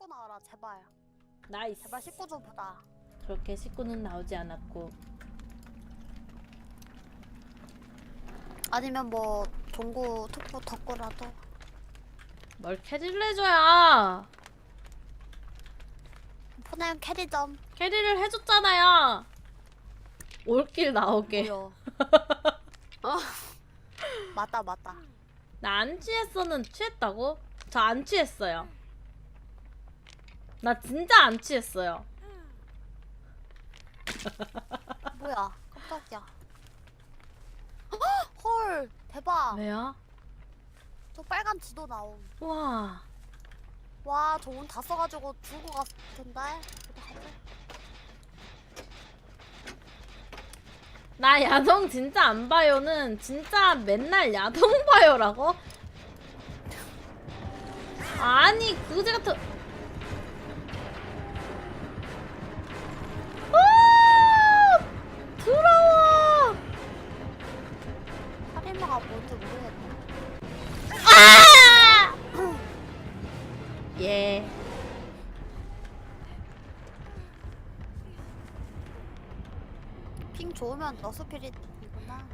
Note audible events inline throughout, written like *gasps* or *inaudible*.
씻고 나와라 제발. 나이스. 제발 씻고 좀 보다. 그렇게 식구는 나오지 않았고. 아니면 뭐 종구 투표 덕구라도. 뭘 캐리를 해줘야. 푸네임 캐리 좀. 캐리를 해줬잖아요. 올길 나오게. 뭐요? *laughs* 어. 맞다 맞다. 나 안 취했어는 취했다고? 저 안 취했어요. 나 진짜 안 취했어요. *laughs* 뭐야? 깜짝이야. *gasps* 헐 대박. 왜요? 저 빨간 지도 나옴. 와. 와, 저 온 다 써가지고 것 같은데? 어떡하지? 나 야동 진짜 안 봐요는 진짜 맨날 야동 봐요라고? 아니 그제 같은 예 핑 좋으면 너스피릿이구나.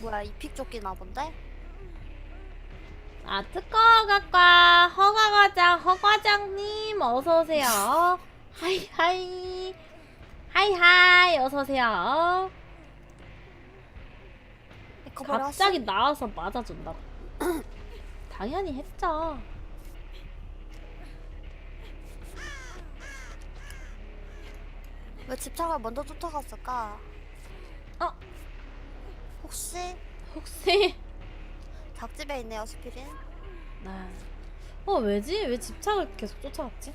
뭐야, 이픽 쫓기나 본데? 아 특허과과 허가과장 허과장님 어서 오세요. 하이 하이 하이 하이 어서 오세요. 에코버리 갑자기 나와서 맞아준다고. *coughs* 당연히 했죠. 왜 집착을 먼저 쫓아갔을까? 어? 혹시 혹시 닭집에 있네요, 스피릿? 나. 어 왜지? 왜 집착을 계속 쫓아갔지?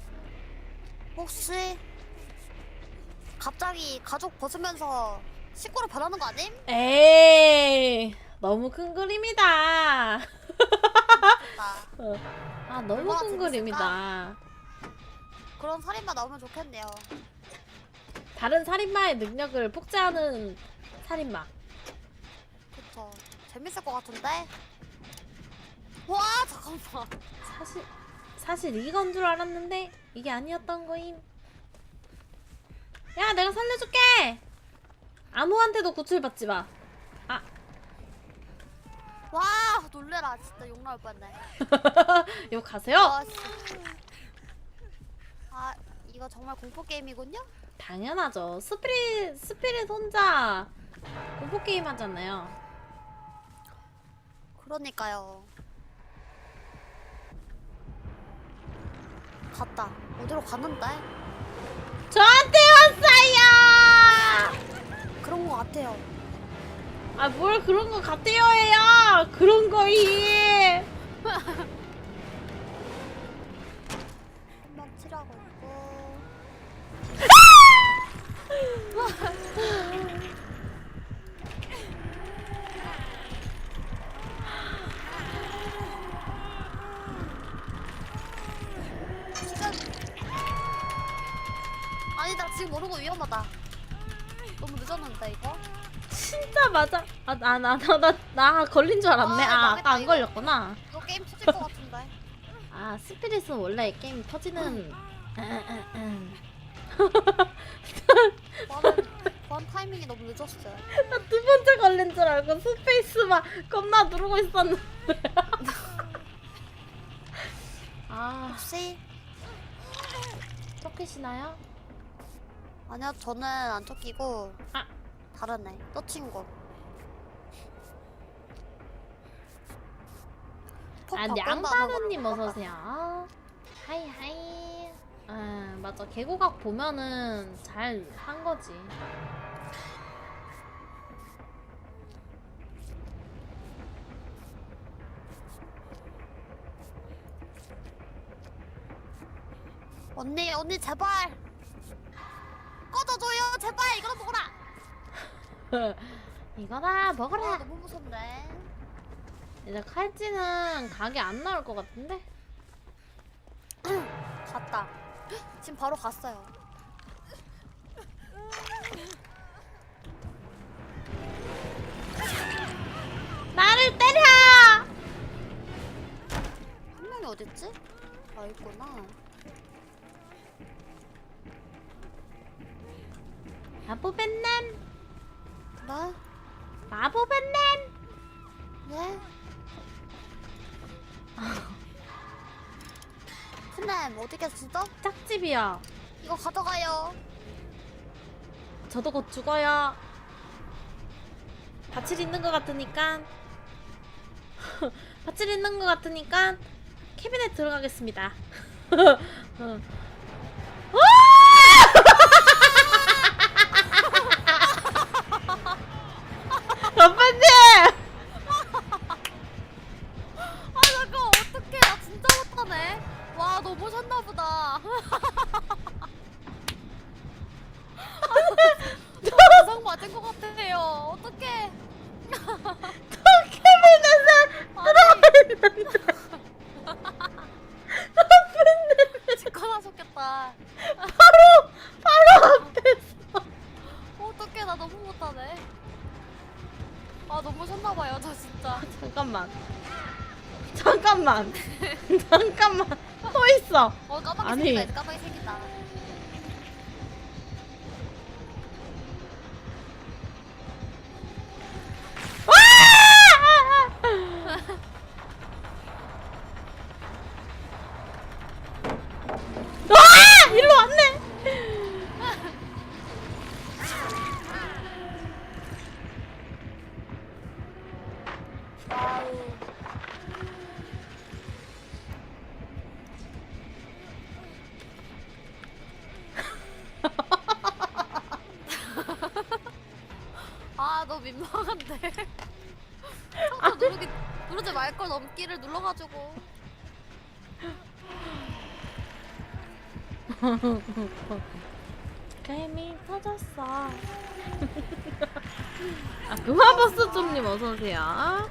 혹시 갑자기 가족 벗으면서 식구로 변하는 거 아님? 에이 너무 큰 그림이다. 나 어. 아 너무 얼마나 큰 재밌을까? 그림이다. 그런 살인마 나오면 좋겠네요. 다른 살인마의 능력을 폭제하는 살인마. 그쵸. 재밌을 것 같은데? 와, 잠깐만. 사실 사실 이건 줄 알았는데 이게 아니었던 거임. 야, 내가 살려줄게. 아무한테도 구출받지 마. 아, 와, 놀래라. 진짜 욕 나올 뻔했네. *laughs* 이거 가세요. 와, 씨. 아, 이거 정말 공포 게임이군요? 당연하죠. 스피릿 스피릿 혼자 공포 게임 하잖아요. 그러니까요. 갔다. 어디로 갔는데? 저한테 왔어요. 그런 것 같아요. 아, 뭘 그런 거 같아요 해요. 그런 거임. 한번 치라고 있고. *laughs* 아니 나 지금 모르고 위험하다. 너무 늦었는데 이거? 진짜 맞아. 아, 나, 나, 나, 나, 나 걸린 줄 알았네. 아, 아, 아까 안. 걸렸구나. 이거 게임 터질 것 같은데. 아, 스피릿은 원래 게임 터지는. 나는 원 타이밍이 너무 늦었어요. 나두 번째 걸린 줄 알고 스페이스만 겁나 누르고 있었는데. *laughs* 아, 혹시 쫓기시나요? 아니요 저는 안 쫓기고 아. 다른 애, 또 친구. 폭 아, 바꾼다는 냥바누님 걸로 어서 오세요. 하이 하이. 아, 맞아. 개고각 보면은 잘 한 거지. 언니 언니 제발 꺼져줘요 제발 이거나 먹어라 *laughs* 이거 봐 아, 먹어라. 너무 무섭네 이제 칼찌는 가게 안 나올 것 같은데? *clears throat* 갔다 지금 바로 갔어요 나를 때려! 한 명이 어딨지? 아 있구나 마법앤남 그래? 마법앤남 예? 스님 어디 계시죠? 짝집이야 이거 가져가요. 저도 곧 죽어요 밭을 있는 것 같으니까 *laughs* 밭을 있는 것 같으니까 캐비넷 들어가겠습니다 *laughs* 어. 아빠님! *laughs* 아 잠깐 어떡해 나 진짜 못하네. 와 너무 셨나 보다. *laughs* 이상 맞은 것 같아요. 어떡해. 직관하셨겠다. 바로 바로 앞에서 어떡해 나 너무 못하네. 아 너무 셨나봐요 저 진짜. *laughs* 잠깐만 잠깐만 *laughs* 잠깐만 또 있어 어 까마귀 아니. 이제 까마귀 민망한데. *laughs* 처음부터 누르기, 누르지 말 걸 넘기를 눌러가지고. *laughs* 게임이 터졌어. *laughs* 아, 금화버스 좀님 어서 오세요.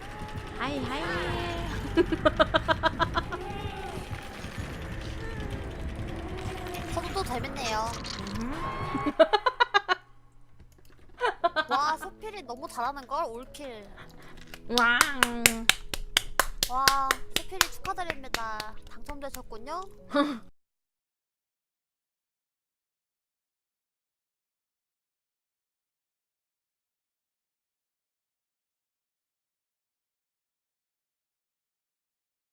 하이 하이. 저도 또 재밌네요. 와, 소필이 너무 잘하는 걸? 올킬. 와. 와, 소필이 축하드립니다. 당첨되셨군요. *laughs*